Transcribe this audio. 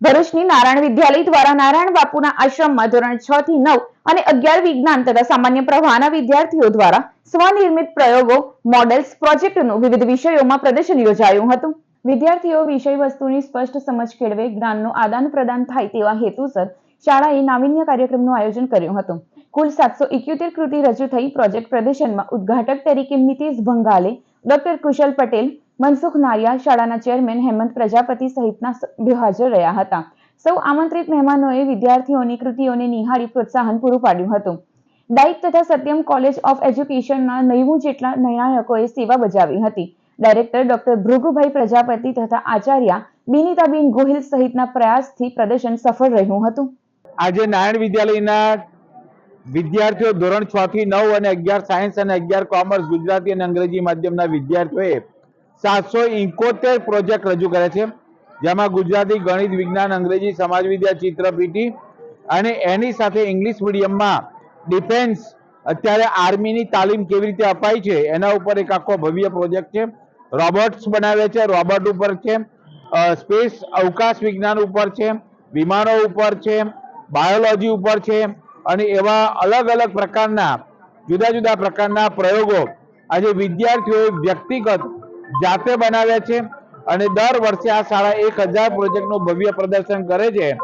ભરૂચની નારાયણ વિદ્યાલય દ્વારા નારાયણ બાપુના આશ્રમમાં ધોરણ છ થી નવ અને અગિયાર વિજ્ઞાન તથા સામાન્ય પ્રવાહના વિદ્યાર્થીઓ દ્વારા સ્વનિર્મિત પ્રયોગો મોડેલ્સ પ્રોજેક્ટનું વિવિધ વિષયોમાં પ્રદર્શન યોજાયું હતું. વિદ્યાર્થીઓ વિષય વસ્તુની સ્પષ્ટ સમજ કેળવે, જ્ઞાનનું આદાન પ્રદાન થાય તેવા હેતુસર શાળાએ નાવીન્ય કાર્યક્રમનું આયોજન કર્યું હતું. કુલ સાતસો ઇક્યોતેર કૃતિ રજૂ થઈ પ્રોજેક્ટ પ્રદર્શનમાં ઉદ્ઘાટક તરીકે મિતેશ ભંગાલે ડોક્ટર કુશલ પટેલ મનસુખ નારિયા શાળાના ચેરમેન હેમંત પ્રજાપતિ સહિતના સભ્યો હાજર રહ્યા હતા. સૌ આમંત્રિત મહેમાનોએ વિદ્યાર્થીઓની કૃતિઓને નિહાળી પ્રોત્સાહન પૂરું પાડ્યું હતું. ડાઇટ તથા સત્યમ કોલેજ ઓફ એજ્યુકેશનના નેવું જેટલા નિર્ણાયકોએ સેવા બજાવી હતી. ડાયરેક્ટર ડોક્ટર ભૃગુભાઈ પ્રજાપતિ તથા આચાર્ય બિનિતાબેન ગોહિલ સહિતના પ્રયાસથી પ્રદર્શન સફળ રહ્યું હતું. આજે નારાયણ વિદ્યાલયના વિદ્યાર્થીઓ ધોરણ છ થી નવ અને અગિયાર સાયન્સ અને અગિયાર કોમર્સ ગુજરાતી અને અંગ્રેજી માધ્યમના વિદ્યાર્થીઓએ સાતસો ઇકોતેર પ્રોજેક્ટ રજૂ કરે છે. જેમાં ગુજરાતી, ગણિત, વિજ્ઞાન, અંગ્રેજી, સમાજ, વિદ્યા ચિત્રપીટી અને એની સાથે ઇંગ્લિશ મીડિયમમાં ડિફેન્સ અત્યારે આર્મીની તાલીમ કેવી રીતે અપાય છે, એના ઉપર એક આખો ભવ્ય પ્રોજેક્ટ છે. રોબોટ્સ બનાવે છે રોબોટ ઉપર છે. સ્પેસ અવકાશ વિજ્ઞાન ઉપર છે, વિમાનો ઉપર છે બાયોલોજી ઉપર છે અને એવા અલગ અલગ પ્રકારના, જુદા જુદા પ્રકારના પ્રયોગો આજે વિદ્યાર્થીઓએ વ્યક્તિગત જાતે બનાવ્યા છે અને દર વર્ષે આ શાળા એક હજાર પ્રોજેક્ટનું ભવ્ય પ્રદર્શન કરે છે.